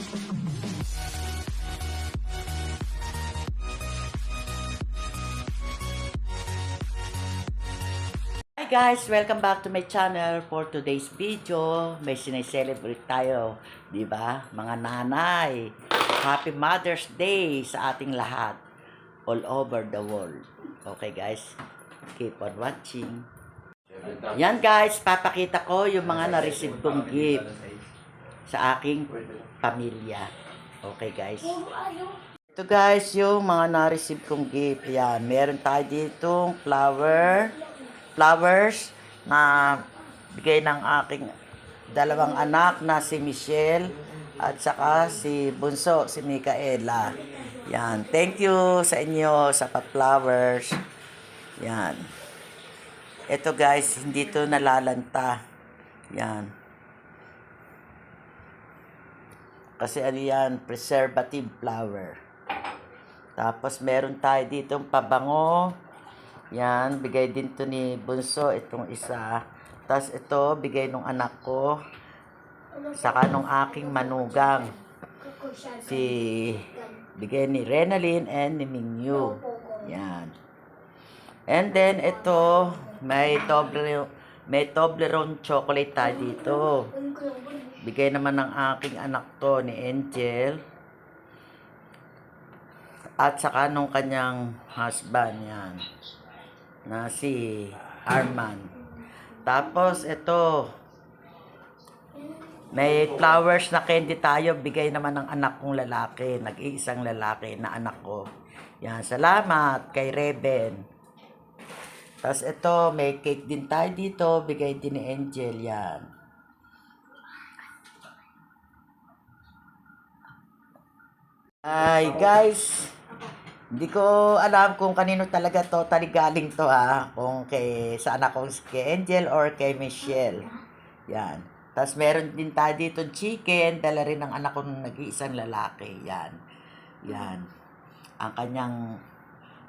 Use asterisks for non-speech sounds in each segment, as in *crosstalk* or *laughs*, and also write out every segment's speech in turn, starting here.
Hi guys! Welcome back to my channel for today's video. May sineselebrate tayo, di ba? Mga nanay, Happy Mother's Day sa ating lahat all over the world. Okay guys, keep on watching. Yan guys, papakita ko yung mga na-receive kong gift sa aking pamilya. Okay guys? Ito guys, yung mga na-receive kong gift. Yan, meron tayo ditong flower, flowers na bigay ng aking dalawang anak na si Michelle at saka si Bunso, si Micaela. Yan, thank you sa inyo sa pa-flowers. Yan. Ito guys, hindi to nalalanta. Yan. Kasi ano yan, preservative flower. Tapos meron tayo ditong pabango. Yan, bigay din to ni Bunso, itong isa. Tapos ito, bigay nung anak ko. Saka nung aking manugang. Si, bigay ni Renalyn and ni Mingyu. Yan. And then ito, may Toblerone, may Toblerone chocolate tayo dito. Bigay naman ng aking anak to ni Angel. At saka nung kanyang husband yan. Na si Arman. Tapos ito. May flowers na candy tayo. Bigay naman ng anak kong lalaki. Nag-iisang lalaki na anak ko. Yan. Salamat kay Reben. Tapos ito, may cake din tayo dito. Bigay din ni Angel yan. Ay, guys. Hindi ko alam kung kanino talaga totally galing to ha. Kung kay sa anak kong kay Angel or kay Michelle. Yan. Tapos meron din tayo dito chicken. Dala rin ng anak kong nag-iisang lalaki. Yan. Yan. Ang kanyang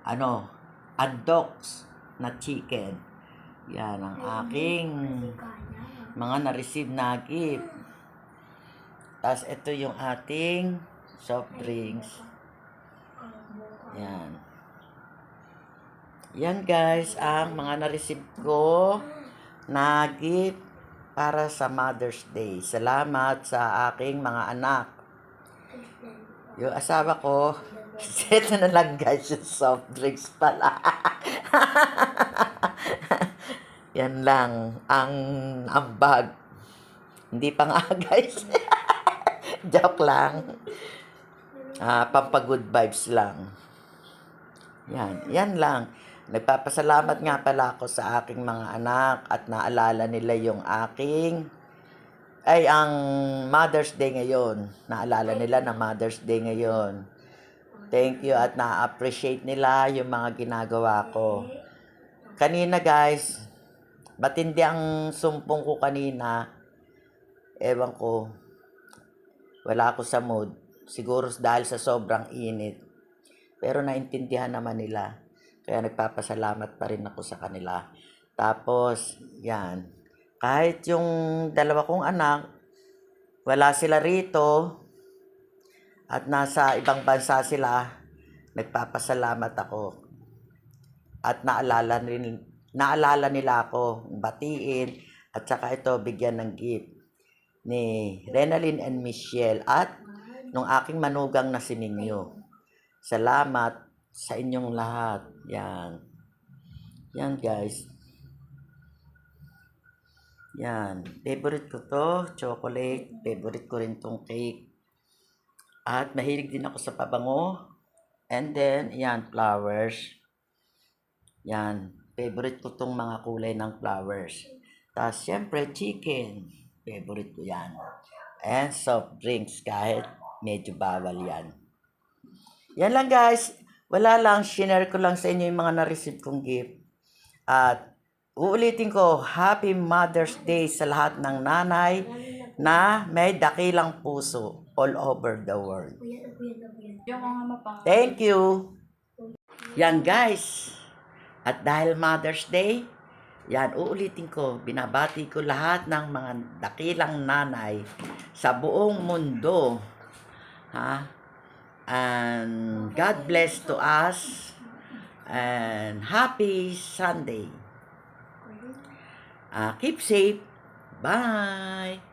ano, undox na chicken. Yan ang aking mga na-receive na gift. Tapos ito yung ating soft drinks. Yan. Yan guys, ang mga na-receive ko na gift para sa Mother's Day. Salamat sa aking mga anak. Yung asawa ko, *laughs* ito na lang guys, yung soft drinks pala. *laughs* Yan lang, ang ambag. Hindi pa nga *laughs* guys. Joke lang. Ah, pampagood vibes lang. Yan, yan lang. Nagpapasalamat nga pala ako sa aking mga anak at naalala nila yung aking ay ang Mother's Day ngayon. Naalala nila na Mother's Day ngayon. Thank you at na-appreciate nila yung mga ginagawa ko. Kanina guys, matindi ang sumpong ko kanina. Ewan ko, wala ako sa mood. Siguro dahil sa sobrang init. Pero naintindihan naman nila. Kaya nagpapasalamat pa rin ako sa kanila. Tapos, yan. Kahit yung dalawa kong anak, wala sila rito, at nasa ibang bansa sila, nagpapasalamat ako. At naalala, rin, naalala nila ako, batiin, at saka ito, bigyan ng gift ni Renalyn and Michelle at nung aking manugang na si Mingyo. Salamat sa inyong lahat. Yan. Yan guys. Yan. Favorite ko to, chocolate. Favorite ko rin tong cake. At mahilig din ako sa pabango. And then, yan, flowers. Yan. Favorite ko tong mga kulay ng flowers. Tapos, syempre, chicken. Favorite ko yan. And soft drinks kahit medyo bawal yan. Yan lang guys. Wala lang, shinare ko lang sa inyo yung mga na-receive kong gift. At uulitin ko, Happy Mother's Day sa lahat ng nanay na may dakilang puso all over the world. Thank you. Yan guys. At dahil Mother's Day, yan uulitin ko, binabati ko lahat ng mga dakilang nanay sa buong mundo. Ha? And God bless to us. And happy Sunday. Ah, keep safe. Bye!